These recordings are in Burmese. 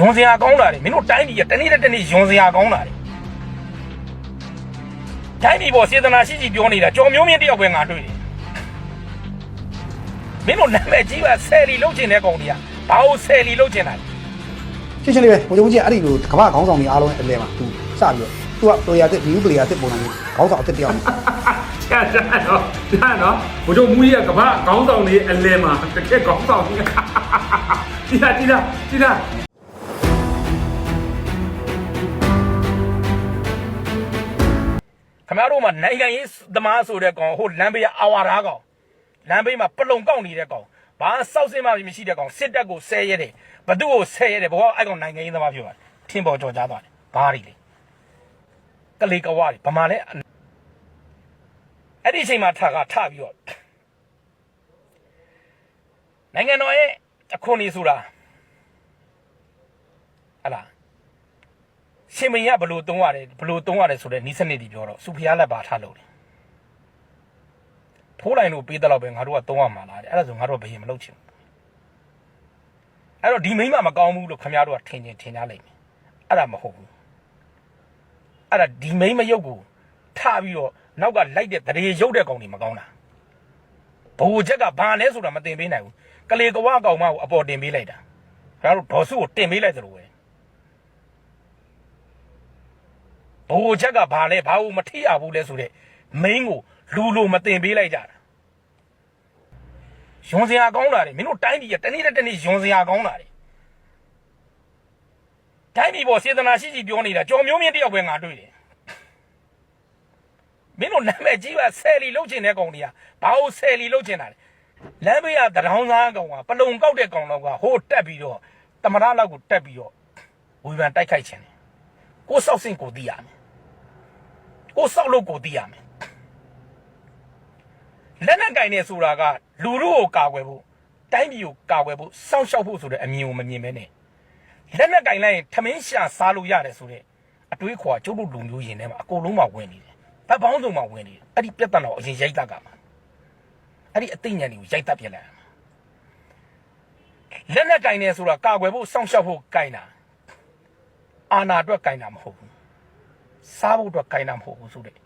ယွန်စရာကောင်းတာတွေမင်းတို့တိုင်းပြည်ကတနေ့တစ်နေ့ယွန်စရာကောင်းတာတွေတိုင်းပြည်ပေါ်စေတနာရှိရှိပြောနေတာကြော်မျိုးမြင့်တယောက်ပဲငါတွေ့တယ်မင်းတို့နာမည်ကြီးပါဆယ်လီလုတ်ချင်တဲ့ကောင်တွေကဘာလို့ဆယ်လီလုတ်ချင်တာလဲရှင်းရှင်းလေးပဲဘိုးချုပ်ကြီးအဲ့ဒီလိုကမ္ဘာခေါင်းဆောင်တွေအားလုံးအလဲမှာသူစပြီးတော့သူကပလိုယာတစ်ဒီယူပလီယာတစ်ပုံစံမျိုးခေါင်းဆောင်အစ်တယောက်ချာချာတော့ချာနော်ဘုတို့မူကြီးကကမ္ဘာခေါင်းဆောင်တွေအလဲမှာတကယ်ခေါင်းဆောင်ကြီးကြည်လားကြည်လားကြည်လား မရတို့မှာနိုင်ငံရေးသမားဆိုတဲ့ကောင်ဟိုလမ်းဘေးကအာဝါရာကောင်လမ်းဘေးမှာပလုံကောက်နေတဲ့ကောင်ဘာစောက်စင်းမှမရှိတဲ့ကောင်စစ်တပ်ကိုဆဲရတယ်ဘသူ့ကိုဆဲရတယ်ဘောကအဲ့ကောင်နိုင်ငံရေးသမားပြောတာထင်းပေါ်ကြော်ကြားသွားတယ်ဘာတွေလဲကလေးကဝါတွေဗမာလဲအဲ့ဒီအချိန်မှာထကထပြီးတော့နိုင်ငံတော်ရဲ့အခွန်ကြီးဆိုတာဟလာ ရှင်မင်းကဘလို့တုံးရတယ်ဘလို့တုံးရတယ်ဆိုတော့နီးစနစ်ကြီးပြောတော့စူဖီယာလက်ပါထားလို့တယ်ထိုးလိုက်လို့ပေးတဲ့လောက်ပဲငါတို့ကတုံးရမှာလားတဲ့အဲ့ဒါဆိုငါတို့ကဘယင်မလုပ်ချင်ဘူးအဲ့တော့ဒီမိန်းမမကောင်းဘူးလို့ခင်ဗျားတို့ကထင်ချင်းထင်ကြလိမ့်မယ်အဲ့ဒါမဟုတ်ဘူးအဲ့ဒါဒီမိန်းမရုပ်ကိုထပြီးတော့နောက်ကလိုက်တဲ့တရေရုပ်တဲ့ကောင်တွေမကောင်းတာဘိုလ်ချက်ကဘာလဲဆိုတာမတင်ပေးနိုင်ဘူးကလေကဝကောင်မကိုအပေါ်တင်ပေးလိုက်တာခင်ဗျားတို့ဒေါ်စုကိုတင်ပေးလိုက်သလိုပဲ ဘိုလ်ချက်ကဘာလဲဘာလို့မထိရဘူးလဲဆိုတဲ့မင်းကိုလူလိုမတင်ပေးလိုက်ကြတာယွန်စရာကောင်းတာတွေမင်းတို့တိုင်းပြည်ကတနေ့တစ်နေ့ယွန်စရာကောင်းတာတွေတိုင်းပြည်ပေါ်စေတနာရှိရှိပြောနေတာကြော်မျိုးမြင့်တယောက်ပဲငါတွေ့တယ်မင်းတို့နာမည်ကြီးပါဆယ်လီလုတ်ချင်တဲ့ကောင်တွေကဘာလို့ဆယ်လီလုတ်ချင်တာလဲလမ်းဘေးကတရောင်းစားကောင်ကပလုံကောက်တဲ့ကောင်တော့ကဟိုးတက်ပြီးတော့တမရလောက်ကိုတက်ပြီးတော့ဝီဗန်တိုက်ခိုက်ချင်တယ်ကိုစောက်စင်ကိုသိရမယ် ကိုစောက်လို့ကိုသိရမယ်လက်နက်ကင်နေဆိုတာကလူတို့ကိုကာကွယ်ဖို့တိုင်းပြည်ကိုကာကွယ်ဖို့စောင့်ရှောက်ဖို့ဆိုတဲ့အမြင်ကိုမမြင်မဲနဲ့လက်နက်ကင်လိုက်ရင်ထမင်းရှာစားလို့ရတယ်ဆိုတဲ့အတွေးခွာကျုပ်တို့လူမျိုးရင်ထဲမှာအကုန်လုံးမှာဝင်နေတယ်ဗတ်ပေါင်းစုံမှာဝင်နေတယ်အဲ့ဒီပြဿနာကိုအရင်ရိုက်တတ်ကမှာအဲ့ဒီအသိဉာဏ်တွေကိုရိုက်တတ်ပြလိုက်ရမှာလက်နက်ကင်နေဆိုတာကာကွယ်ဖို့စောင့်ရှောက်ဖို့ကင်တာအာနာအတွက်ကင်တာမဟုတ်ဘူး စားဖို့အတွက်ကင်တာမဟုတ်ဘူးဆိုတဲ့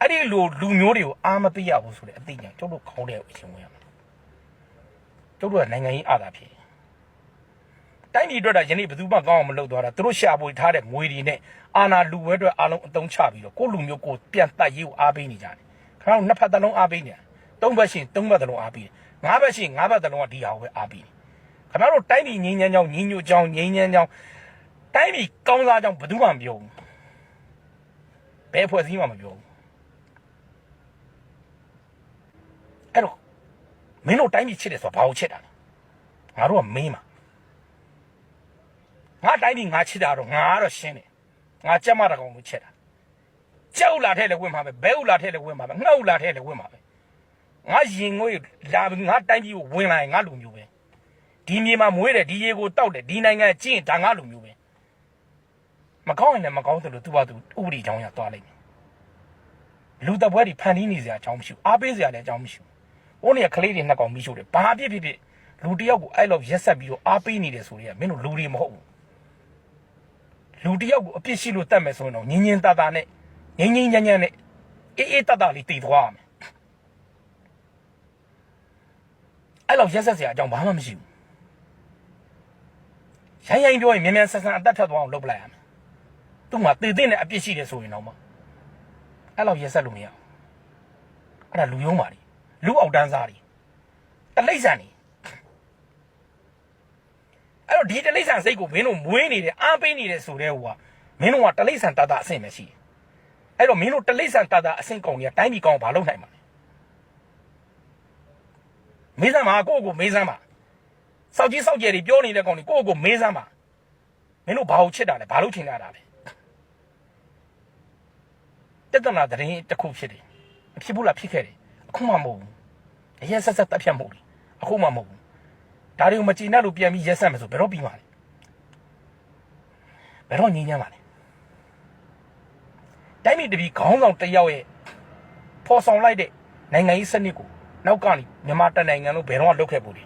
အဲ့ဒီလိုလူမျိုးတွေကိုအာမပေးရဘူးဆိုတဲ့အသိဉာဏ်ကျုပ်တို့ခေါင်းထဲကိုအရှင်ဝင်ရမယ်ကျုပ်တို့ကနိုင်ငံရေးအာသာဖြစ်တိုင်းပြည်အတွက်ဒါယနေ့ဘယ်သူမှကောင်းအောင်မလုပ်သွားတာသူတို့ရှာပွေထားတဲ့ငွေတွေနဲ့အာနာလူဝဲအတွက်အားလုံးအသုံးချပြီးတော့ကိုယ့်လူမျိုးကိုပြန်တက်ရေးကိုအားပေးနေကြတယ်ခင်ဗျားတို့နှစ်ဖက်တစ်လုံးအားပေးနေတာသုံးဘက်ရှင်သုံးဘက်တစ်လုံးအားပေးတယ်ငါးဘက်ရှင်ငါးဘက်တစ်လုံးကဒီဟာကိုပဲအားပေးတယ်ခင်ဗျားတို့တိုင်းပြည်ငြိမ်းချမ်းကြောင်းညီညွတ်ကြောင်းငြိမ်းချမ်းကြောင်းတိုင်းပြည်ကောင်းစားကြောင်းဘယ်သူမှမပြောဘူး ဘယ်ဖွဲ့စည်းမှမပြောဘူးအဲ့တော့မင်းတို့တိုင်းပြည်ချစ်တယ်ဆိုတာဘာကိုချစ်တာလဲငါတို့ကမင်းမှာငါတိုင်းပြည်ငါချစ်တာတော့ငါကတော့ရှင်းတယ်ငါကြက်မတကောင်ကိုချစ်တာကြောက်လာထဲလည်းဝင်မှာပဲဘဲဥလာထဲလည်းဝင်မှာပဲငှောက်လာထဲလည်းဝင်မှာပဲငါရင်ငွေလာပြီးငါတိုင်းပြည်ကိုဝင်လာရင်ငါလူမျိုးပဲဒီမြေမှာမွေးတယ်ဒီရေကိုတောက်တယ်ဒီနိုင်ငံကျင့်ဒါငါလူမျိုးပဲ မကောင်းရင်လည်းမကောင်းသလိုသူ့ဘာသူဥပဒေကြောင်းရသွားလိုက်မယ်လူတပ်ပွဲတွေဖန်တီးနေစရာအကြောင်းမရှိဘူးအားပေးစရာလည်းအကြောင်းမရှိဘူး။ဟိုနေကကလေးတွေနှစ်ကောင်မိရှို့တယ်ဘာအဖြစ်ဖြစ်ဖြစ်လူတစ်ယောက်ကိုအဲ့လိုရက်ဆက်ပြီးတော့အားပေးနေတယ်ဆိုရင်မင်းတို့လူတွေမဟုတ်ဘူး။လူတစ်ယောက်ကိုအပြစ်ရှိလို့တတ်မယ်ဆိုရင်တော့ငင်းငင်းတတနဲ့ငင်းငင်းညံ့ညံ့နဲ့အေးအေးတတလေးတည်သွားရမယ်။အဲ့လိုရက်ဆက်စရာအကြောင်းဘာမှမရှိဘူး။ရိုင်းရိုင်းပြောရင်မြန်မြန်ဆန်ဆန်အသက်ထက်သွားအောင်လုပ်ပလိုက်ရမယ်။ သူ့မှာတည်တဲ့နဲ့အပြစ်ရှိတယ်ဆိုရင်တော့မှအဲ့လောက်ရက်ဆက်လို့မရဘူးအဲ့ဒါလူယုံပါလေလူအောက်တန်းစားတွေတလိမ့်ဆန်နေအဲ့တော့ဒီတလိမ့်ဆန်စိတ်ကိုမင်းတို့မွေးနေတယ်အားပေးနေတယ်ဆိုတဲ့ဟိုကမင်းတို့ကတလိမ့်ဆန်တတအဆင့်ပဲရှိတယ်အဲ့တော့မင်းတို့တလိမ့်ဆန်တတအဆင့်ကောင်ကြီးကတိုင်းပြည်ကောင်ဘာလုပ်နိုင်မှာလဲမေးစမ်းပါကိုယ့်ကိုမေးစမ်းပါစောက်ကြီးစောက်ကျယ်တွေပြောနေတဲ့ကောင်တွေကိုယ့်ကိုမေးစမ်းပါမင်းတို့ဘာလို့ချစ်တာလဲဘာလို့ချင်ကြတာလဲ တက်တနာတရင်တစ်ခုဖြစ်တယ်မဖြစ်ဘူးလားဖြစ်ခဲ့တယ်အခုမှမဟုတ်ဘူးအရင်ဆက်ဆက်တက်ဖြတ်မှုတယ်အခုမှမဟုတ်ဘူးဒါတွေကိုမကြည်နဲ့လို့ပြန်ပြီးရက်ဆက်မယ်ဆိုဘယ်တော့ပြီးမှာလဲဘယ်တော့ငြင်းညမ်းမှာလဲတိုင်းပြည်တပီခေါင်းဆောင်တစ်ယောက်ရဲ့ဖော်ဆောင်လိုက်တဲ့နိုင်ငံရေးစနစ်ကိုနောက်ကနေမြန်မာတနိုင်ငံလို့ဘယ်တော့မှလုပ်ခဲ့ဘူးလေ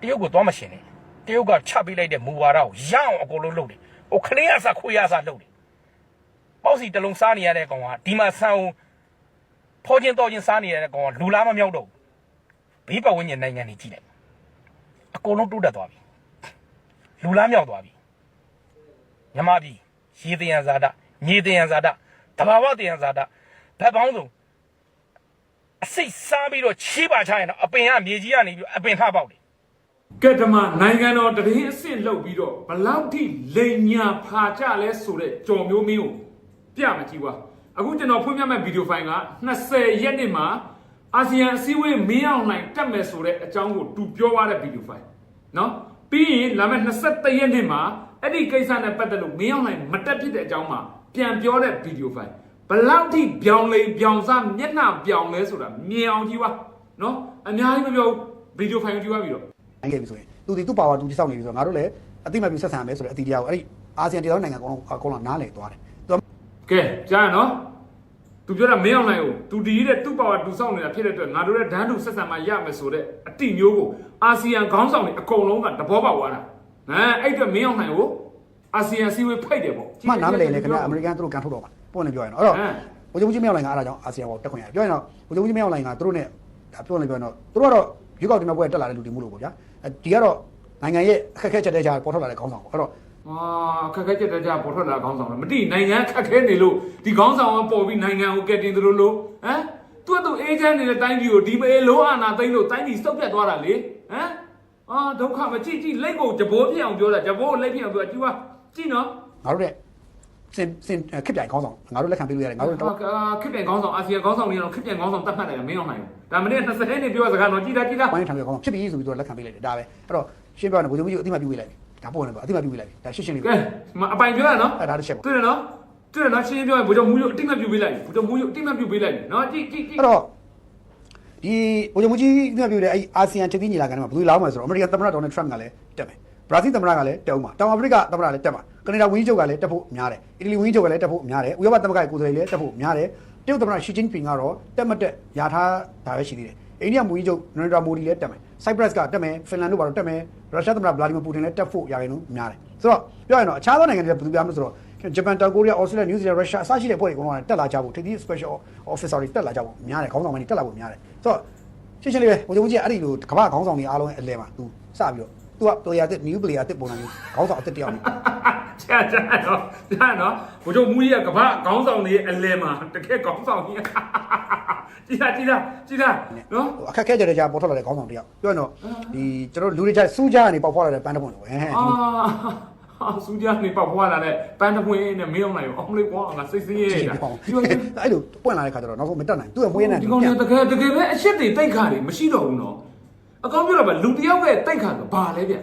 တရုတ်ကိုသွားမရှင်နဲ့တရုတ်ကချပေးလိုက်တဲ့မူဝါဒကိုရအောင်အကုန်လုံးလုပ်တယ်ဟိုခလေးရစခွေးရစလုပ်တယ် ပေါ့စီတစ်လုံးစားနေရတဲ့ကောင်ကဒီမှာဆန်အောင်ဖောချင်းတော်ချင်းစားနေရတဲ့ကောင်ကလူလားမမြောက်တော့ဘူးဘေးပတ်ဝန်းကျင်နိုင်ငံတွေကြည့်လိုက်အကုန်လုံးတိုးတက်သွားပြီလူလားမြောက်သွားပြီမြမပြည်ရေတယံဇာတမြေတယံဇာတတဘာဝတယံဇာတဘက်ပေါင်းစုံအစိတ်စားပြီးတော့ချေးပါချရင်တော့အပင်ကမြေကြီးကနေပြီးတော့အပင်ထပေါက်တယ်ကဲဓမ္မနိုင်ငံတော်တရင်အဆင့်လောက်ပြီးတော့ဘလောက်ထိလိန်ညာဖာကြလဲဆိုတဲ့ကြော်မျိုးမင်းကို ပြမကြည့်ပါအခုကျွန်တော်ဖွင့်ပြမဲ့ဗီဒီယိုဖိုင်က20ရက်နေ့မှာအာဆီယံအစည်းအဝေးမင်းအောင်နိုင်တက်မယ်ဆိုတဲ့အကြောင်းကိုသူပြောသွားတဲ့ဗီဒီယိုဖိုင်နော်ပြီးရင်လာမယ့်23ရက်နေ့မှာအဲ့ဒီကိစ္စနဲ့ပတ်သက်လို့မင်းအောင်နိုင်မတက်ဖြစ်တဲ့အကြောင်းမှာပြန်ပြောတဲ့ဗီဒီယိုဖိုင်ဘလောက်ထိပြောင်းလဲပြောင်းစားမျက်နှာပြောင်းလဲဆိုတာမြင်အောင်ကြည့်ပါနော်အများကြီးမပြောဘူးဗီဒီယိုဖိုင်ကိုကြည့်ပါပြီးတော့နိုင်ခဲ့ပြီဆိုရင်သူဒီသူ့ပါဝါသူတိဆောက်နေပြီဆိုတော့ငါတို့လည်းအတိမတ်ပြီးဆက်ဆံမယ်ဆိုတဲ့အတီတရားကိုအဲ့ဒီအာဆီယံတရားနိုင်ငံအကုန်လုံးအကုန်လုံးနားလည်သွားတယ်သူ ကကဲကြားရနော်သူပြောတာမင်းအောင်နိုင်ကိုသူဒီတဲ့သူ့ပါဝါသူစောင့်နေတာဖြစ်တဲ့အတွက်ငါတို့ရဲ့ဒန်းတူဆက်ဆံမှရမယ်ဆိုတဲ့အတိမျိုးကိုအာဆီယံခေါင်းဆောင်တွေအကုန်လုံးကတဘောပေါက်သွားတာဟမ်အဲ့အတွက်မင်းအောင်နိုင်ကိုအာဆီယံစီဝေးဖိတ်တယ်ပေါ့မှနားမလည်လေခင်ဗျအမေရိကန်သူတို့ကန်ထုတ်တော့မှာပုံနဲ့ပြောရင်တော့အဲ့တော့ဟမ်ဘိုလ်ချုပ်ကြီးမင်းအောင်လိုင်ကအဲ့ဒါကြောင့်အာဆီယံကိုတက်ခွင့်ရတယ်ပြောရင်တော့ဘိုလ်ချုပ်ကြီးမင်းအောင်လိုင်ကသူတို့နဲ့ဒါပြောနေပြောရင်တော့သူတို့ကတော့ရွေးကောက်တင်မဲ့ပွဲတက်လာတဲ့လူတွေမို့လို့ပေါ့ဗျာဒီကတော့နိုင်ငံရဲ့အခက်အခဲချက်တဲ့ကြားပေါ်ထွက်လာတဲ့ခေါင်းဆောင်ပေါ့အဲ့တော့ အာခက်ခဲချက်တကြပေါ်ထွက်လာခေါင်းဆောင်လားမတိနိုင်ငံခက်ခဲနေလို့ဒီခေါင်းဆောင်ကပေါ်ပြီးနိုင်ငံကိုကယ်တင်သလိုလို့ဟမ်သူကသူအေဂျင့်နေတဲ့တိုင်းပြည်ကိုဒီမအေးလုံးအာနာသိမ့်လို့တိုင်းပြည်စုပ်ပြတ်သွားတာလေဟမ်အာဒုက္ခမကြည့်ကြည့်လက်ကိုကြဘိုးပြအောင်ပြောတာကြဘိုးကိုလက်ပြအောင်ပြောကြည့်ပါကြည့်နော်ငါတို့တဲ့စင်စင်ခစ်ပြိုင်ခေါင်းဆောင်ငါတို့လက်ခံပေးလို့ရတယ်ငါတို့တော့ခစ်ပြန်ခေါင်းဆောင်အာဆီယံခေါင်းဆောင်တွေတော့ခစ်ပြန်ခေါင်းဆောင်တတ်မှတ်တယ်မင်းအောင်နိုင်ဒါမနေ့20နှစ်နေပြောစကားတော့ကြည်တာကြည်တာပိုင်းထံပြခေါင်းဆောင်ဖြစ်ပြီဆိုပြီးတော့လက်ခံပေးလိုက်တယ်ဒါပဲအဲ့တော့ရှင်းပြောရင်ဘိုလ်ချုပ်ကြီးကိုအတိမတ်ပြုပေးလိုက်တယ် ဒါပုံနဲ့ပေါ့အတိမတ်ပြုပေးလိုက်တယ်ဒါရှင်းရှင်းလေးကဲမအပိုင်ပြောရနော်အဲ့ဒါတစ်ချက်ပေါ့တွေ့ရနော်တွေ့ရနော်ရှင်းရှင်းပြောရင်ဘုရားမူရုပ်အတိမတ်ပြုပေးလိုက်ဘုရားမူရုပ်အတိမတ်ပြုပေးလိုက်နော်ကြည့်ကြည့်ကြည့်အဲ့တော့ဒီဘိုလ်ချုပ်ကြီးအတိမတ်ပြုတဲ့အဲ့အာဆီယံချက်ကြီးညီလာခံထဲမှာဘယ်သူလာမှာဆိုတော့အမေရိကန်သမ္မတဒေါ်နယ်ထရမ့်ကလည်းတက်မယ်ဘရာဇီးသမ္မတကလည်းတက်ဦးမှာတောင်အာဖရိကသမ္မတလည်းတက်မှာကနေဒါဝန်ကြီးချုပ်ကလည်းတက်ဖို့များတယ်အီတလီဝန်ကြီးချုပ်ကလည်းတက်ဖို့များတယ်ဥရောပသမဂ္ဂရဲ့ကိုယ်စားလှယ်လည်းတက်ဖို့များတယ်တရုတ်သမ္မတရှီကျင်းပင်ကတော့တက်မတက်ယာထားတာပဲရှိသေးတယ် အိန္ဒိယဝန်ကြီးချုပ်နရန္ဒရာမိုဒီလည်းတက်မယ်ဆိုက်ပရပ်စ်ကတက်မယ်ဖင်လန်တို့ဘာလို့တက်မယ်ရုရှားသမ္မတဗလာဒီမီပူတင်လည်းတက်ဖို့ရာခိုင်နှုန်းများတယ်ဆိုတော့ပြောရင်တော့အခြားသောနိုင်ငံတွေကဘယ်သူပြမလဲဆိုတော့ဂျပန်တောင်ကိုရီးယားအော်စတြေးလျနယူးဇီလန်ရုရှားအစရှိတဲ့ပွဲတွေအကုန်လုံးကတက်လာကြဖို့ထိပ်သီး special officer တွေတက်လာကြဖို့များတယ်ခေါင်းဆောင်တွေတက်လာဖို့များတယ်ဆိုတော့ရှင်းရှင်းလေးပဲဘိုလ်ချုပ်ကြီးကအဲ့ဒီလိုကမ္ဘာခေါင်းဆောင်တွေအားလုံးရဲ့အလဲမှာ तू စပြီးတော့ तू က player တစ် new player တစ်ပုံစံမျိုးခေါင်းဆောင်အစ်တစ်တယောက်နေချာချာနော်ချာနော်ဘုရားမူကြီးကကမ္ဘာခေါင်းဆောင်တွေအလဲမှာတကယ်ခေါင်းဆောင်ကြီးကြည်တာကြည်တာကြည်တာနော်ဟိုအခက်ခဲကြတဲ့ကြာပေါ်ထွက်လာတဲ့ခေါင်းဆောင်တစ်ယောက်ပြောရင်တော့ဒီကျွန်တော်လူတွေကြစူးကြကနေပေါက်ဖွာလာတဲ့ပန်းတစ်ပုံလိုဟဲဟဲအာဟာစူးကြနေပေါက်ဖွာလာတဲ့ပန်းတပွင့်နဲ့မင်းအောင်နိုင်အောင်လေးကွာငါစိတ်ဆင်းရဲဒီနေတာပေါ့ဒီလိုအဲ့လိုပွင့်လာတဲ့ခါကျတော့နောက်ဆုံးမတက်နိုင်သူ့ရဲ့မွေးနေဒီကောင်တွေတကယ်တကယ်ပဲအရှက်တွေတိတ်ခါတွေမရှိတော့ဘူးနော် အကောင်ပြောတာပါလူတယောက်ရဲ့တိတ်ခါဆိုဘာလဲဗျ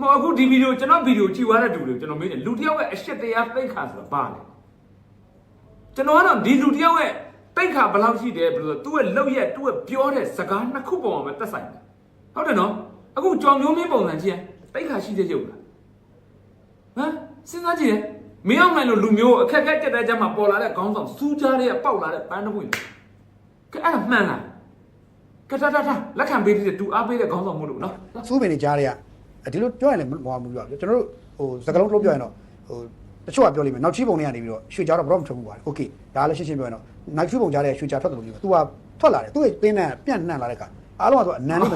မဟုတ်အခုဒီဗီဒီယိုကျွန်တော်ဗီဒီယိုကြည့်သွားတဲ့တူတွေကိုကျွန်တော်မေးတယ်လူတယောက်ရဲ့အရှက်တရားတိတ်ခါဆိုတာဘာလဲကျွန်တော်ကတော့ဒီလူတယောက်ရဲ့တိတ်ခါဘယ်လောက်ရှိတယ်ဘယ်လိုသူ့ရဲ့လောက်ရက်သူ့ရဲ့ပြောတဲ့စကားနှစ်ခုပေါ်မှာပဲတက်ဆိုင်တယ်ဟုတ်တယ်နော်အခုကြောင်မျိုးမင်းပုံစံချင်းတိတ်ခါရှိတဲ့ရုပ်လားဟမ်စဉ်းစားကြည့်တယ်မင်းအောင်နိုင်လို့လူမျိုးအခက်အခဲကြက်တဲ့ကြမ်းမှာပေါ်လာတဲ့ခေါင်းဆောင်စူးကြားတဲ့ပေါက်လာတဲ့ပန်းတစ်ပွင့်ကဲအဲ့ဒါမှန်လား ကတတတလက်ခံပေးတဲ့သူအားပေးတဲ့ခေါင်းဆောင်မို့လို့နော် စူးပင်တွေကြားတွေကဒီလိုပြောရင်လည်းမဟောဘူးပြောကျွန်တော်တို့ဟိုစကလုံးတို့ပြောရင်တော့ဟိုတချို့ကပြောလိမ့်မယ်နောက်ချီးပုံတွေကနေပြီးတော့ရွှေကြားတော့ဘရော့မထွက်ဘူးပါတယ်โอเคဒါလည်းရှင်းရှင်းပြောရင်တော့နောက်ချီးပုံကြားတဲ့ရွှေကြားထွက်တယ်လို့ပြော तू ကထွက်လာတယ်သူ့ရဲ့တင်းနဲ့ပြန့်နှံ့လာတဲ့ခါအားလုံးကဆိုအနန္တပဲ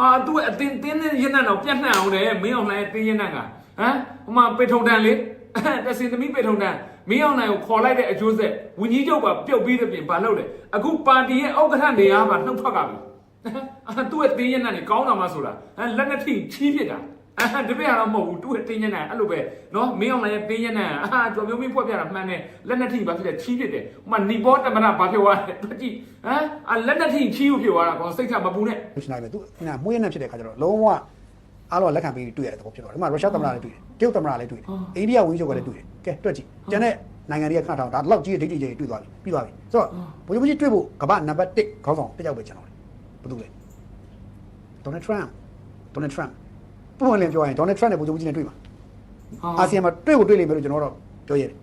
အာသူအတင်းတင်းနဲ့ရင်းနှံ့တော့ပြတ်နှံ့အောင်တယ်မင်းအောင်နိုင်တင်းရင်းနှံ့ကဟမ်ဟိုမှာပေထုံတန်လေတစင်သမီးပေထုံတန် မင်းအောင်နိုင်ကိုခေါ်လိုက်တဲ့အကျိုးဆက်ဝင်းကြီးချုပ်ကပြုတ်ပြီးတဲ့ပြင်ဘာလုပ်လဲအခုပါတီရဲ့ဥက္ကဋ္ဌနေရာမှာနှုတ်ထွက်ကပြီအာသူ့ရဲ့တင်းရင်းနှံ့နေကောင်းတာမှဆိုတာဟမ်လက်နဲ့ထိချီးပြစ်တာအာတပည့်ကတော့မဟုတ်ဘူးသူ့ရဲ့တင်းရင်းနှံ့အဲ့လိုပဲနော်မင်းအောင်နိုင်ရဲ့တင်းရင်းနှံ့အာကြော်မျိုးမင်းဖွက်ပြတာမှန်တယ်လက်နဲ့ထိဘာဖြစ်လဲချီးပြစ်တယ်ဟိုမှာနီဘောတမနာဘာဖြစ်သွားလဲတွက်ကြည့်ဟမ်အာလက်နဲ့ထိချီးဖို့ဖြစ်သွားတာကောစိတ်ထမပူနဲ့လို့ရှိနေတယ်သူကမွေးနေဖြစ်တဲ့ခါကျတော့လုံးဝ အားလုံးလက်ခံပြီးတွေ့ရတဲ့သဘောဖြစ်သွားတယ်ဒီမှာရုရှားသမ္မတလည်းတွေ့တယ်တရုတ်သမ္မတလည်းတွေ့တယ်အိန္ဒိယဝန်ကြီးချုပ်ကလည်းတွေ့တယ်ကဲတွေ့ကြည့်ကျန်တဲ့နိုင်ငံတွေကခဏထောင်ဒါတော့ကြီးတဲ့ဒိတ်ကြီးတွေတွေ့သွားပြီပြီးသွားပြီဆိုတော့ဘုရားကြီးတွေ့ဖို့ကမ္ဘာနံပါတ်1ခေါင်းဆောင်တစ်ယောက်ပဲကျန်တော့တယ်ဘာလို့လဲဒေါ်နယ်ထရမ်ဒေါ်နယ်ထရမ်ပုံလင်းပြောရင်ဒေါ်နယ်ထရမ်နဲ့ဘုရားကြီးနဲ့တွေ့မှာအာဆီယံမှာတွေ့ကိုတွေ့လိမ့်မယ်လို့ကျွန်တော်တော့ပြောရတယ်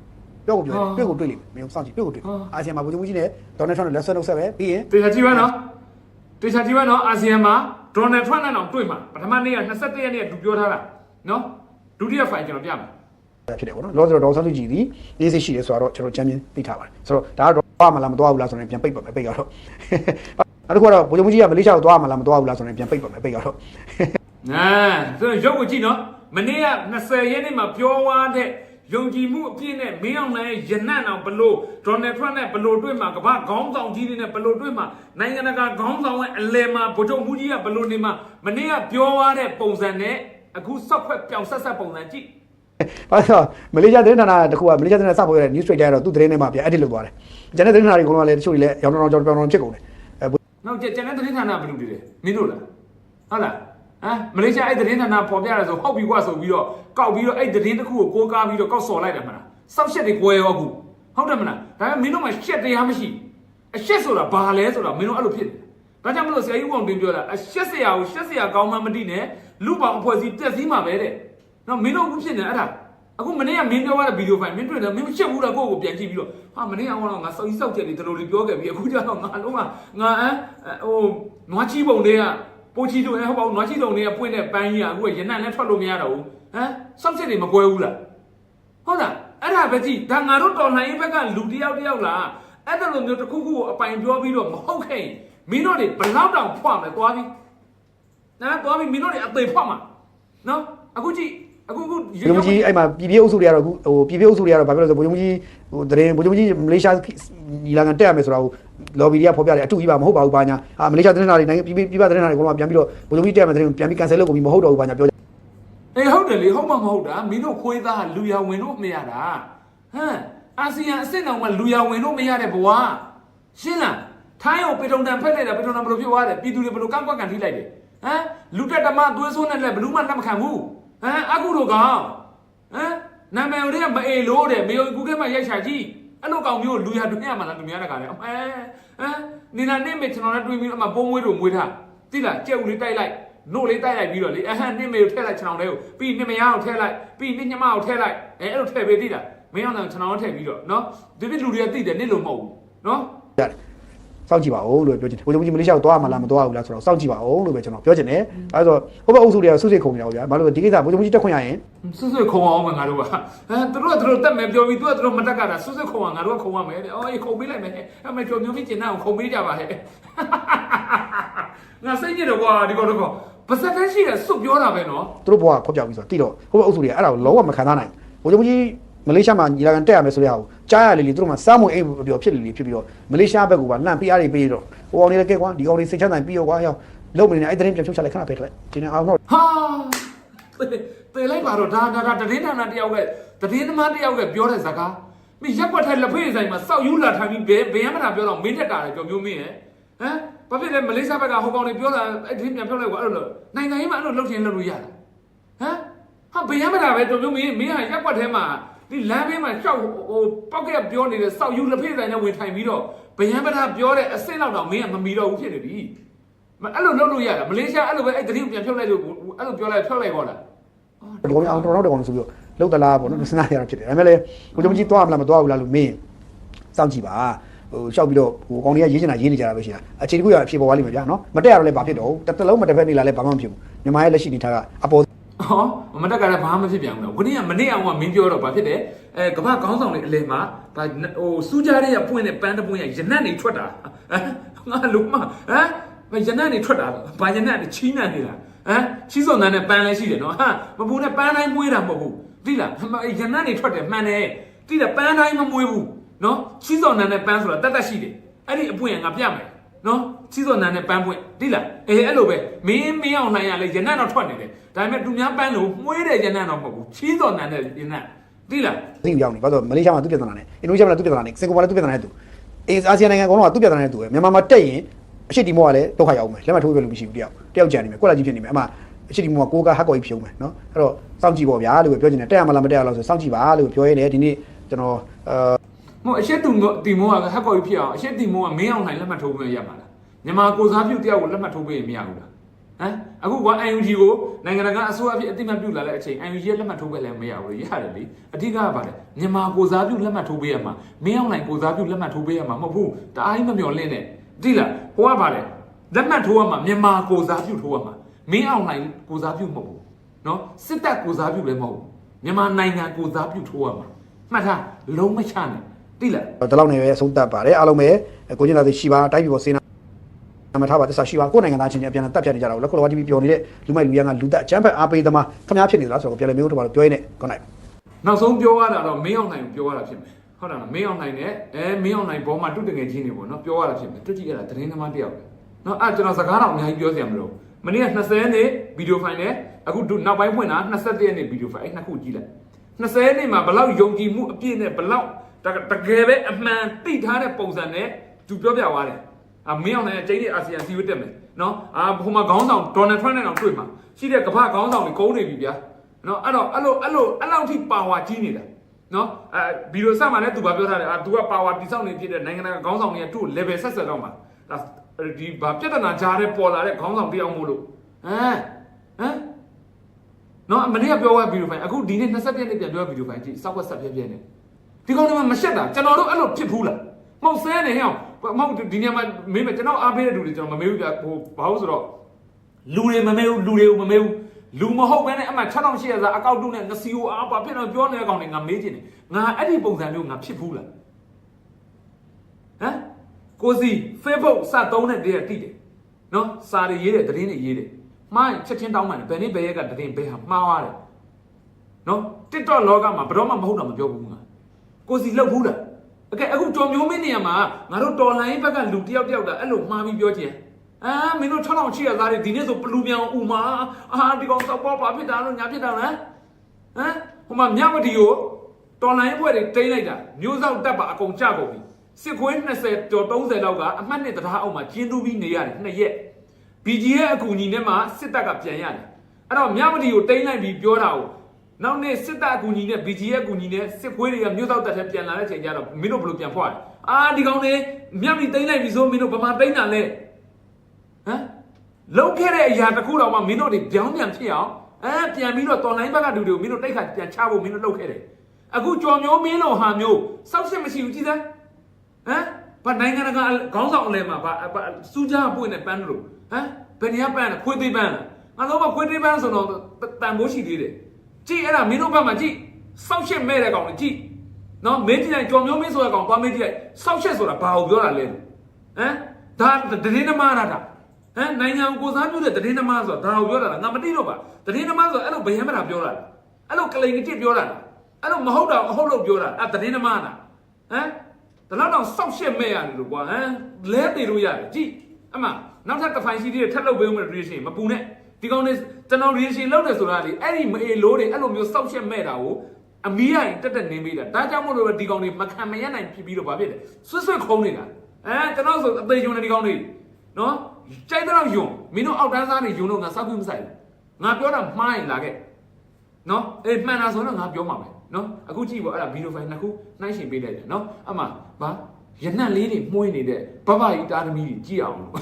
ပြောကိုပြောတယ်တွေ့ကိုတွေ့လိမ့်မယ်မင်းစောင့်ကြည့်တွေ့ကိုတွေ့အာဆီယံမှာဘုရားကြီးနဲ့ဒေါ်နယ်ထရမ်နဲ့လက်ဆွဲနှုတ်ဆက်ပဲပြီးရင်တေချာကြည့်ပါနော်တေချာကြည့်ပါနော်အာဆီယံမှာ ဒေါ်နယ်ထရန့်နဲ့တော့တွေ့မှာပထမနေ့က21ရက်နေ့ကသူပြောထားတာနော်ဒုတိယဖိုင်ကျွန်တော်ပြမယ်ဖြစ်တယ်ပေါ့နော်လောဆိုတော့ဒေါ်ဆန်းစုကြည်ဒီရေးစိတ်ရှိတယ်ဆိုတော့ကျွန်တော်ချမ်းမြင်သိထားပါတယ်ဆိုတော့ဒါကတော့သွားမလားမသွားဘူးလားဆိုရင်ပြန်ပိတ်ပါမယ်ပိတ်ကတော့နောက်တစ်ခုကတော့ဗိုလ်ချုပ်ကြီးကမလေးရှားကိုသွားမလားမသွားဘူးလားဆိုရင်ပြန်ပိတ်ပါမယ်ပိတ်ကတော့နာဆိုတော့ရုပ်ကိုကြည့်နော်မနေ့က20ရက်နေ့မှာပြောသွားတဲ့ ယုံကြည်မှုအပြည့်နဲ့မင်းအောင်နိုင်ရဲ့ယနံ့အောင်ဘလို့ဒေါ်နယ်ထရန့်နဲ့ဘလို့တွေ့မှာကမ္ဘာခေါင်းဆောင်ကြီးတွေနဲ့ဘလို့တွေ့မှာနိုင်ငံတကာခေါင်းဆောင်ရဲ့အလဲမှာဗိုလ်ချုပ်မှုကြီးကဘလို့နေမှာမနေ့ကပြောသွားတဲ့ပုံစံနဲ့အခုစောက်ခွက်ပြောင်ဆက်ဆက်ပုံစံကြည့်ဘာလို့မလေးရှားသတင်းဌာနတစ်ခုကမလေးရှားသတင်းဌာနစပေါ်ရတဲ့ news trader ကတော့သူ့သတင်းထဲမှာပြန် edit လုပ်သွားတယ်ကျန်တဲ့သတင်းဌာနတွေကလည်းတချို့တွေလည်းရောင်းတောင်ကြောင်ပြောင်းတောင်ဖြစ်ကုန်တယ်အဲနောက်ကျကျန်တဲ့သတင်းဌာနဘယ်လိုတွေလဲမင်းတို့လားဟုတ်လား ဟမ်မလေးရှားအဲ့သတင်းဌာနပေါ်ပြရဆိုဟုတ်ပြီကွာဆိုပြီးတော့ကောက်ပြီးတော့အဲ့သတင်းတစ်ခုကိုကိုးကားပြီးတော့ကောက်စော်လိုက်တယ်မလားစောက်ရှက်တွေကွဲရောအခုဟုတ်တယ်မလားဒါပေမဲ့မင်းတို့မှရှက်တရားမရှိအရှက်ဆိုတာဘာလဲဆိုတာမင်းတို့အဲ့လိုဖြစ်တယ်ဒါကြောင့်မလို့ဆရာကြီးကောင်တင်ပြောတာအရှက်စရာကိုရှက်စရာကောင်းမှမသိနဲ့လူပေါင်းအဖွဲ့အစည်းတက်စည်းမှာပဲတဲ့နော်မင်းတို့အခုဖြစ်နေအဲ့ဒါအခုမနေ့ကမင်းပြောရတဲ့ဗီဒီယိုဖိုင်မင်းတွေ့တယ်မင်းမချက်ဘူးလားကိုယ့်ကိုပြန်ကြည့်ပြီးတော့ဟာမနေ့ကတော့ငါစောက်ကြီးစောက်ချက်တွေတော်တော်လေးပြောခဲ့ပြီအခုကျတော့ငါလုံးဝငါအမ်ဟိုနွားချီပုံတွေက ပိုချီတို့ဟဲ့ဟောပေါ့နွားချီတုံတွေကပွင့်တဲ့ပန်းကြီးကအခုကရနံ့နဲ့ထွက်လို့မရတော့ဘူးဟမ်စောက်ချက်တွေမကွဲဘူးလားဟုတ်လားအဲ့ဒါပဲကြည့်ဒါငါတို့တော်လှန်ရေးဘက်ကလူတစ်ယောက်တစ်ယောက်လားအဲ့ဒါလိုမျိုးတစ်ခုခုကိုအပိုင်ပြောပြီးတော့မဟုတ်ခဲ့ရင်မင်းတို့တွေဘလောက်တောင်ဖွာမယ်သွားပြီနော်သွားပြီမင်းတို့တွေအသေးဖွာမှာနော်အခုကြည့် အခုအခုဗိုလ်ချုပ်ကြီးအဲ့မှာပြည်ပြည်အုပ်စုတွေကတော့အခုဟိုပြည်ပြည်အုပ်စုတွေကတော့ဘာဖြစ်လို့လဲဆိုဗိုလ်ချုပ်ကြီးဟိုသတင်းဗိုလ်ချုပ်ကြီးမလေးရှားညီလာခံတက်ရမယ်ဆိုတာကို lobby တွေကဖော်ပြတယ်အတူကြီးပါမဟုတ်ပါဘူးဘာညာအာမလေးရှားသတင်းဌာနတွေနိုင်ငံပြည်ပြည်ပသတင်းဌာနတွေကတော့ပြန်ပြီးတော့ဗိုလ်ချုပ်ကြီးတက်ရမယ်သတင်းကိုပြန်ပြီး cancel လုပ်ကုန်ပြီမဟုတ်တော့ဘူးဘာညာပြောကြအေးဟုတ်တယ်လေဟုတ်မှမဟုတ်တာမင်းတို့ခွေးသားလူရဝင်လို့မရတာဟမ်အာဆီယံအစ်စ်တော်ကလူရဝင်လို့မရတဲ့ဘဝရှင်းလားထိုင်းကိုပေထုံတန်ဖက်လိုက်တာပေထုံတန်ဘယ်လိုဖြစ်သွားတယ်ပြည်သူတွေဘယ်လိုကန့်ကွက်ကန်ထိလိုက်တယ်ဟမ်လူတက်တမသွေးဆိုးနဲ့လည်းဘယ်သူမှလက်မခံဘူး ဟမ်အခုတို့ကောင်ဟမ်နာမည်တွေကမအေလို့တဲ့မေယုံကူကဲမှာရိုက်ချာကြည့်အဲ့လိုကောင်မျိုးလူရတွင်ရမှာလားသူများတကားလဲအဲဟမ်နေနာနေမေကျွန်တော်နဲ့တွေ့ပြီးအမှပုံမွေးတို့မွေးထားတိလားကြက်ဦးလေးတိုက်လိုက်နို့လေးတိုက်လိုက်ပြီးတော့လေအဟန်နှစ်မေကိုထည့်လိုက်ခြံအောင်လေးကိုပြီးနှစ်မယားကိုထည့်လိုက်ပြီးနှစ်ညမကိုထည့်လိုက်အဲအဲ့လိုထည့်ပေးသိလားမင်းအောင်တော့ခြံအောင်ထည့်ပြီးတော့နော်ဒီပြလူတွေကသိတယ်နစ်လို့မဟုတ်ဘူးနော်ရတယ် စောင့်ကြည့်ပါဦးလို့ပြောချင်တယ်ဗိုလ်ချုပ်ကြီးမလေးရှားကိုသွားမှာလားမသွားဘူးလားဆိုတော့စောင့်ကြည့်ပါဦးလို့ပဲကျွန်တော်ပြောချင်တယ်အဲဒါဆိုဟိုဘက်အုပ်စုတွေကဆုစိတ်ခုံနေတာပေါ့ဗျာဘာလို့လဲဒီကိစ္စဗိုလ်ချုပ်ကြီးတက်ခွင့်ရရင်ဆွဆွခုံအောင်မယ်ငါတို့ကဟမ်သူတို့ကသူတို့တက်မယ်ပြောပြီးသူကသူတို့မတက်ကတာဆွဆွခုံအောင်ငါတို့ကခုံရမယ်တဲ့အော်ခုံပေးလိုက်မယ်အဲ့မဲ့ကြော်မျိုးမင်းကျင်တဲ့အောင်ခုံပေးကြပါဟဲ့ငါစိတ်ညစ်တော့ကွာဒီကောင်တော့ပါစက်တန်းရှိတယ်စွတ်ပြောတာပဲနော်သူတို့ဘဝဖောက်ပြောက်ပြီးဆိုတော့တိတော့ဟိုဘက်အုပ်စုတွေကအဲ့ဒါကိုလုံးဝမခံစားနိုင်ဘူးဗိုလ်ချုပ်ကြီး မလေးရှားမှာညီလာခံတက်ရမယ်ဆိုတဲ့ဟာကိုကြားရလေလေသူတို့မှစားမွေအိမ်ပြောဖြစ်လေလေဖြစ်ပြီးတော့မလေးရှားဘက်ကပါလှန့်ပြအားတွေပေးတော့ဟိုအောင်နေလည်းကဲကွာဒီကောင်တွေစိတ်ချမ်းသာပြီးရောကွာဟောလုံးမနေနဲ့အဲ့တဲ့ရင်ပြန်ဖြုတ်ချလိုက်ခဏပေးလိုက်ဒီနေ့အောင်တော့ဟာတေလိုက်ပါတော့ဒါဒါဒါတည်င်းဌာနတယောက်ကတည်င်းသမားတယောက်ကပြောတဲ့စကားမင်းရက်ွက်ထိုင်လက်ဖေးဆိုင်မှာစောက်ယူလာထိုင်ပြီးဘယ်ဘယ်ရမတာပြောတော့မင်းတက်တာလေကြော်မျိုးမင်းရဲ့ဟမ်ဘာဖြစ်လဲမလေးရှားဘက်ကဟိုကောင်တွေပြောတာအဲ့ဒီပြန်ပြောလိုက်ကွာအဲ့လိုနိုင်ငံရေးမှာအဲ့လိုလှုပ်ရှင်လှုပ်လို့ရတာဟမ်ဟာဘယ်ရမတာပဲကြော်မျိုးမင်းမင်းဟာရက်ွက်ထဲမှာ ဒီလမ်းဘေးမှာရှောက်ဟိုပောက်ကက်ပြောနေတဲ့စောက်ယူလက်ဖေးဆိုင်နဲ့ဝင်ထိုင်ပြီးတော့ဘယ်ရမတာပြောတဲ့အဆင့်လောက်တော့မင်းကမမီတော့ဘူးဖြစ်နေပြီမအဲ့လိုလှုပ်လို့ရတာမလေးရှားအဲ့လိုပဲအဲ့တတိကိုပြန်ဖြုတ်လိုက်လို့အဲ့လိုပြောလိုက်ဖြုတ်လိုက်ပေါ့လားဒီကောင်အောင်တော်တော့တကောင်ဆိုပြီးတော့လောက်တလားပေါ့နော်စဉ်းစားရတာဖြစ်တယ်ဒါပေမဲ့လေဗိုလ်ချုပ်ကြီးသွားမလားမသွားဘူးလားလို့မင်းစောင့်ကြည့်ပါဟိုရှောက်ပြီးတော့ဟိုကောင်တွေကရေးချင်တာရေးနေကြတာပဲရှိတာအချိန်တစ်ခုရအဖြစ်ပေါ်သွားလိမ့်မယ်ဗျာနော်မတက်ရတော့လည်းဘာဖြစ်တော့တစ်တလုံးမတစ်ဖက်နေလာလည်းဘာမှမဖြစ်ဘူးမြန်မာရဲ့လက်ရှိနေထားကအပေါ် ဟောမတက်ကြလည်းဘာမှမဖြစ်ပြန်ဘူးနော်ခဏကမနေ့အောင်ကမင်းပြောတော့ဘာဖြစ်တယ်အဲကမ္ဘာခေါင်းဆောင်တွေအလယ်မှာဘာဟိုစူးကြတဲ့ရပွင့်တဲ့ပန်းတပွင့်ရရနတ်နေထွက်တာဟမ်ငါလုံးမဟမ်ဘာရနတ်နေထွက်တာဘာရနတ်နေချီးနတ်နေတာဟမ်ချီးစုံတန်းနဲ့ပန်းလည်းရှိတယ်နော်ဟာမပူနဲ့ပန်းတိုင်းမွေးတာမဟုတ်ဘူးသိလားရနတ်နေထွက်တယ်မှန်တယ်သိလားပန်းတိုင်းမမွေးဘူးနော်ချီးစုံတန်းနဲ့ပန်းဆိုတာတတ်တတ်ရှိတယ်အဲ့ဒီအပွင့်ကငါပြမယ်နော် ချီးစော်နန်းနဲ့ပန်းပွင့်တိလားအေးအဲ့လိုပဲမင်းမင်းအောင်နိုင်ရလဲရနတ်တော့ထွက်နေတယ်ဒါပေမဲ့သူများပန်းလို့မှုေးတဲ့ရနတ်တော့မဟုတ်ဘူးချီးစော်နန်းနဲ့ရနတ်တိလားသိရောက်နေဘာလို့မလေးရှားမှာသူပြဿနာနဲ့အင်ဒိုနီးရှားမှာသူပြဿနာနဲ့စင်ကာပူမှာလည်းသူပြဿနာနဲ့သူအေးအာဆီယံနိုင်ငံကောင်တော့သူပြဿနာနဲ့သူပဲမြန်မာမှာတက်ရင်အရှိတီမောကလည်းဒုက္ခရောက်မယ်လက်မထိုးပဲလို့မရှိဘူးတယောက်တယောက်ကြံနေမယ်ကိုလာကြီးဖြစ်နေမယ်အမှအရှိတီမောကကိုကဟက်ကော်ကြီးဖြုံးမယ်နော်အဲ့တော့စောင့်ကြည့်ပါဗျာလို့ပြောချင်တယ်တက်ရမလားမတက်ရလားဆိုစောင့်ကြည့်ပါလို့ပြောရဲတယ်ဒီနေ့ကျွန်တော်အာမဟုတ်အရှက်တူတီမိုးကဟက်ကော်ကြီးဖြစ်အောင်အရှက်တီမိုးကမင်းအောင်နိုင်လက်မှတ်ထိုးပေးရမှာလား မြန်မာကိုစားပြုတယောက်ကိုလက်မှတ်ထိုးပေးရင်မရဘူးလားဟမ်အခုက UNG ကိုနိုင်ငံတကာအစိုးရဖြစ်အတိမတ်ပြုလာတဲ့အချိန် UNG ရဲ့လက်မှတ်ထိုးပေးလည်းမရဘူးလေရတယ်လေအဓိကကပါတယ်မြန်မာကိုစားပြုလက်မှတ်ထိုးပေးရမှာမင်းအောင်နိုင်ကိုစားပြုလက်မှတ်ထိုးပေးရမှာမဟုတ်ဘူးတအားကြီးမမျော်လင့်နဲ့တိလားဟိုကပါတယ်လက်မှတ်ထိုးရမှာမြန်မာကိုစားပြုထိုးရမှာမင်းအောင်နိုင်ကိုစားပြုမဟုတ်ဘူးနော်စစ်တပ်ကိုစားပြုလည်းမဟုတ်ဘူးမြန်မာနိုင်ငံကိုစားပြုထိုးရမှာမှတ်ထားလုံးမချနဲ့တိလားဒီလောက်နေပဲအဆုံးသတ်ပါတယ်အားလုံးပဲကိုချင်းလာသိရှိပါတိုင်းပြည်ပေါ်စေနာန မထားပါတစ္ဆာရှိပါကိုယ်နိုင်ငံသားချင်းချင်းအပြန်အလှန်တပ်ဖြတ်နေကြတာကိုလက်ကော်ဝါတီဗီပြောနေတဲ့လူမိုက်လူရန်ကလူသက်အချမ်းဖက်အားပေးသမားခမားဖြစ်နေသလားဆိုတော့ပြန်လည်မျိုးတို့ဘာလို့ပြောရင်းနဲ့ကောင်းနိုင်နောက်ဆုံးပြောရတာတော့မင်းအောင်နိုင်ကိုပြောရတာဖြစ်မယ်ဟုတ်တယ်နော်မင်းအောင်နိုင်နဲ့အဲမင်းအောင်နိုင်ဘောမှာတုတငယ်ချင်းတွေပေါ့နော်ပြောရတာဖြစ်မယ်တွေ့ကြည့်ရတာသတင်းသမားတစ်ယောက်ပဲနော်အဲ့ကျွန်တော်စကားတော့အများကြီးပြောစရာမလိုမနေ့က20ရက်နေ့ဗီဒီယိုဖိုင်နဲ့အခုနောက်ပိုင်းဖွင့်တာ21ရက်နေ့ဗီဒီယိုဖိုင်အဲ့နှစ်ခုကြည့်လိုက်20ရက်နေ့မှာဘလောက်ယုံကြည်မှုအပြည့်နဲ့ဘလောက်တကယ်ပဲအမှန်သိထားတဲ့ပုံစံနဲ့သူပြောပြသွားတယ် အမင်းအောင်နိုင်အကျိန်းနဲ့အာဆီယံစီဝတ်တက်မယ်နော်အာဟိုမှာခေါင်းဆောင်ဒေါ်နယ်ထရန့်နဲ့တော့တွေ့မှာရှိတဲ့ကမ္ဘာခေါင်းဆောင်တွေကုန်းနေပြီဗျာနော်အဲ့တော့အဲ့လိုအဲ့လိုအဲ့လောက်ထိပါဝါကြီးနေတာနော်အဲဗီဒီယိုဆက်မှာလည်းသူဘာပြောထားလဲအာ तू ကပါဝါတိစောက်နေဖြစ်တဲ့နိုင်ငံတကာခေါင်းဆောင်တွေကသူ့ကို level ဆက်ဆက်တော့မှာဒါဒီဘာပြဿနာကြားတဲ့ပေါ်လာတဲ့ခေါင်းဆောင်တယောက်မို့လို့ဟမ်ဟမ်နော်မနေ့ကပြောရဗီဒီယိုဖိုင်အခုဒီနေ့27ရက်နေ့ပြန်ပြောရဗီဒီယိုဖိုင်ကြည့်စောက်ဝက်ဆက်ပြပြနေဒီကောင်တွေမှာမရှက်တာကျွန်တော်တို့အဲ့လိုဖြစ်ဘူးလားမဟုတ်ဆဲနေဟဲ့အောင် မဟုတ်ဒီနေရာမှာမေးမယ်ကျွန်တော်အားပေးတဲ့လူတွေကျွန်တော်မမေးဘူးပြဟိုဘာလို့ဆိုတော့လူတွေမမဲဘူးလူတွေကိုမမဲဘူးလူမဟုတ်ဘဲနဲ့အမှ6800စာအကောက်တုနဲ့ငစီကိုအားပါဖြစ်တော့ပြောနေတဲ့ကောင်တွေငါမေးချင်တယ်ငါအဲ့ဒီပုံစံမျိုးငါဖြစ်ဘူးလားဟမ်ကိုစီ Facebook စသုံးတဲ့တည်းကတိတယ်နော်စာတွေရေးတယ်သတင်းတွေရေးတယ်မှားရင်ချက်ချင်းတောင်းမှန်တယ်ဘယ်နေ့ဘယ်ရက်ကသတင်းဘယ်ဟာမှားသွားတယ်နော် TikTok လောကမှာဘယ်တော့မှမဟုတ်တာမပြောဘူးငါကိုစီလောက်ဘူးလား အကဲအခုတော်မျိုးမင်းနေရာမှာငါတို့တော်လိုင်းဘက်ကလူတယောက်တယောက်တာအဲ့လိုမှားပြီးပြောချင်အာမင်းတို့6000ချီရသားတွေဒီနေ့ဆိုပလူပြောင်ဥမာအာဒီကောင်တော့ပေါ်ပါဖြစ်တာလို့ညာဖြစ်တာလားဟမ်ဟိုမှာမြဝတီကိုတော်လိုင်းဘွဲတွေတိမ့်လိုက်တာမျိုးစောက်တက်ပါအကုန်ကြကုန်ပြီစစ်ခွေး20ကျော်30လောက်ကအမှတ်နဲ့တရားအောက်မှာကျင်းတူးပြီးနေရတယ်နှစ်ရက် BG ရဲ့အကူအညီနဲ့မှစစ်တပ်ကပြန်ရတယ်အဲ့တော့မြဝတီကိုတိမ့်လိုက်ပြီးပြောတာကို နောက်နေ့စစ်တပ်အကူအညီနဲ့ BG ရဲ့အကူအညီနဲ့စစ်ခွေးတွေကမျိုးစောက်တက်တဲ့ပြန်လာတဲ့ချိန်ကျတော့မင်းတို့ဘယ်လိုပြန်ဖွားလဲအာဒီကောင်တွေမြဝတီတိမ့်လိုက်ပြီဆိုမင်းတို့ဗမာတိမ့်တာလဲဟမ်လုံခဲ့တဲ့အရာတစ်ခုတော့မှမင်းတို့တွေပြောင်းပြန်ဖြစ်အောင်အဲပြန်ပြီးတော့တော်လိုင်းဘက်ကလူတွေကိုမင်းတို့တိတ်ခါပြန်ချဖို့မင်းတို့လုပ်ခဲ့တယ်အခုကြော်မျိုးမင်းတို့ဟာမျိုးစောက်ရှစ်မရှိဘူးကြည်စမ်းဟမ်ဘာနိုင်ငံတကာခေါင်းဆောင်အလဲမှာဘာစူးကြပွင့်နဲ့ပန်းလို့ဟမ်ဘယ်နေရာပန်းလဲခွေးသေးပန်းလားငါတို့ကခွေးသေးပန်းဆိုတော့တန်ဖိုးရှိသေးတယ် ကြည့်အဲ့ဒါမင်းတို့ဘက်မှာကြည့်စောက်ရှစ်မဲ့တဲ့ကောင်တွေကြည့်နော်မင်းကြည့်လိုက်ကြော်မျိုးမင်းဆိုတဲ့ကောင်သွားမင်းကြည့်လိုက်စောက်ရှစ်ဆိုတာဘာကိုပြောတာလဲဟမ်ဒါတည်င်းသမားတာဒါဟမ်နိုင်ငံကိုစားပြုတဲ့တည်င်းသမားဆိုတာဒါကိုပြောတာလားငါမသိတော့ပါတည်င်းသမားဆိုအဲ့လိုဗယံမတာပြောတာအဲ့လိုကလိန်ကတစ်ပြောတာအဲ့လိုမဟုတ်တာအဟုတ်လို့ပြောတာအဲ့တည်င်းသမားလားဟမ်ဒါတော့တော့စောက်ရှက်မဲ့ရတယ်လို့ကွာဟမ်လဲပေလို့ရတယ်ကြည့်အမနောက်ထပ်တစ်ဖိုင်ရှိသေးတယ်ထပ်လုပ်ပေးဦးမယ် reaction မပူနဲ့ ဒီကောင်လေးကျွန်တော် reaction လုပ်တယ်ဆိုတာလေအဲ့ဒီမအေလိုးတွေအဲ့လိုမျိုးစောက်ရှက်မဲ့တာကိုအမီးရရင်တက်တက်နေမိတာဒါကြောင့်မို့လို့ဒီကောင်တွေမခံမရနိုင်ဖြစ်ပြီးတော့ဗာဖြစ်တယ်ဆွတ်ဆွတ်ခုံးနေတာအဲကျွန်တော်ဆိုအသေးချုံနေဒီကောင်တွေနော်ကြိုက်တော့ယုံမင်းတို့အောက်တန်းစားနေယုံတော့ငါစောက်ပြီးမဆိုင်ဘူးငါပြောတာမှားရင်လာခဲ့နော်အေးမှန်တာဆိုတော့ငါပြောမှာပဲနော်အခုကြည့်ပေါ့အဲ့ဒါဗီဒီယိုဖိုင်နှစ်ခုနှိုင်းရှင်ပေးလိုက်တယ်နော်အမှဗာရနက်လေးတွေမှုန်းနေတဲ့ဘဘကြီးတာသမီကြီးကြည့်အောင်လို့